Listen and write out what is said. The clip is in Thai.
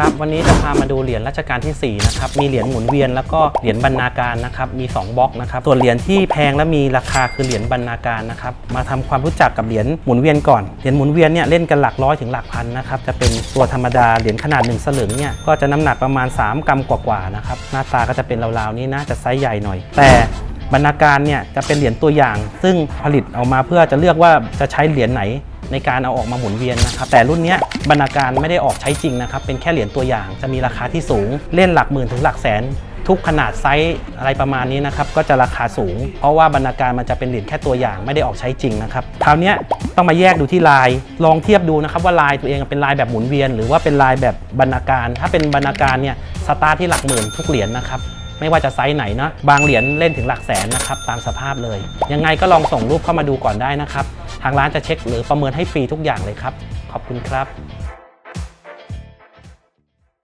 ครับวันนี้จะพามาดูเหรียญรัชกาลที่ 4 นะครับ มีเหรียญหมุนเวียนแล้วก็เหรียญบรรณาการนะครับ มี 2บล็อกนะครับ ส่วนเหรียญที่แพงและมีราคาคือเหรียญบรรณาการนะครับ มาทำความรู้จักกับเหรียญหมุนเวียนก่อน เหรียญหมุนเวียนเนี่ยเล่นกันหลักร้อยถึงหลักพันนะครับ จะเป็นตัวธรรมดา เหรียญขนาด1สลึงเนี่ยก็จะน้ำหนักประมาณ 3 กรัมกว่าๆนะครับ หน้าตาก็จะเป็นราวๆนี้นะจะไซส์ใหญ่หน่อย แต่บรรณาการเนี่ยจะเป็นเหรียญตัวอย่าง ซึ่งผลิตออกมาเพื่อจะเลือกว่าจะใช้เหรียญไหน ในการเอาออกมาหมุนเวียนนะครับแต่รุ่นนี้บรรณาการไม่ได้ออกใช้จริงนะครับเป็นแค่เหรียญตัวอย่างจะมีราคาที่สูง เล่นหลักหมื่นถึงหลักแสนทุกขนาดไซส์อะไรประมาณนี้นะครับก็จะราคาสูง เพราะว่าบรรณาการมันจะเป็นเหรียญแค่ตัวอย่างไม่ได้ออกใช้จริงนะครับคราวนี้ต้องมาแยกดูที่ลาย ลองเทียบดูนะครับว่าลายตัวเองเป็นลายแบบหมุนเวียน หรือว่าเป็นลายแบบบรรณาการ ถ้าเป็นบรรณาการเนี่ยสตาร์ทที่หลักหมื่นทุกเหรียญนะครับไม่ว่าจะไซส์ไหนนะบางเหรียญเล่นถึงหลักแสนนะครับตามสภาพเลย ยังไงก็ลองส่งรูปเข้ามาดูก่อนได้นะครับ ทางร้านจะเช็คหรือประเมินให้ฟรีทุกอย่างเลยครับ ขอบคุณครับ